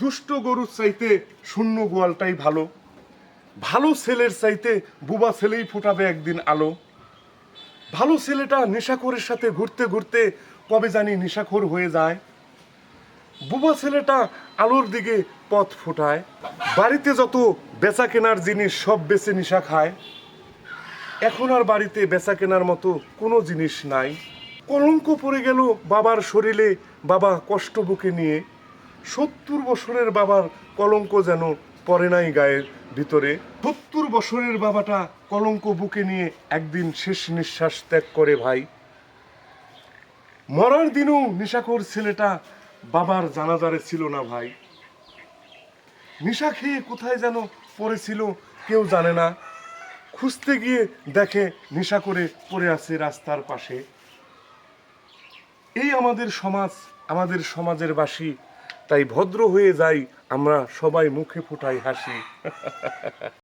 দুষ্ট গরুর চাইতে শূন্য গোয়ালটাই ভালো। ভালো ছেলের চাইতে বুবা ছেলেই ফুটাবে একদিন আলো। ভালো ছেলেটা নেশাখোরের সাথে ঘুরতে ঘুরতে কবে জানি নেশাখোর হয়ে যায়। বুবা ছেলেটা আলোর দিকে পথ ফোটায়। বাড়িতে যত বেচা কেনার জিনিস সব বেচে নেশা খায়। এখন আর বাড়িতে বেচা কেনার মতো কোনো জিনিস নাই। কলঙ্ক পড়ে গেল বাবার শরীরে বাবা কষ্ট বুকে নিয়ে। সত্তর বছরের বাবার কলঙ্ক যেন পড়ে নাই গায়ের ভিতরে। সত্তর বছরের বাবাটা কলঙ্ক বুকে নিয়ে একদিন শেষ নিঃশ্বাস ত্যাগ করে ভাই। মরার দিনও নেশাখোর ছেলেটা বাবার জানাজারে ছিল না ভাই। নিশা খেয়ে কোথায় যেন পড়েছিল কেউ জানে না। খুঁজতে গিয়ে দেখে নেশা করে পড়ে আছে রাস্তার পাশে। এই আমাদের সমাজ, আমাদের সমাজের বাসী তাই ভদ্র হয়ে যাই আমরা সবাই মুখে ফুটাই হাসি।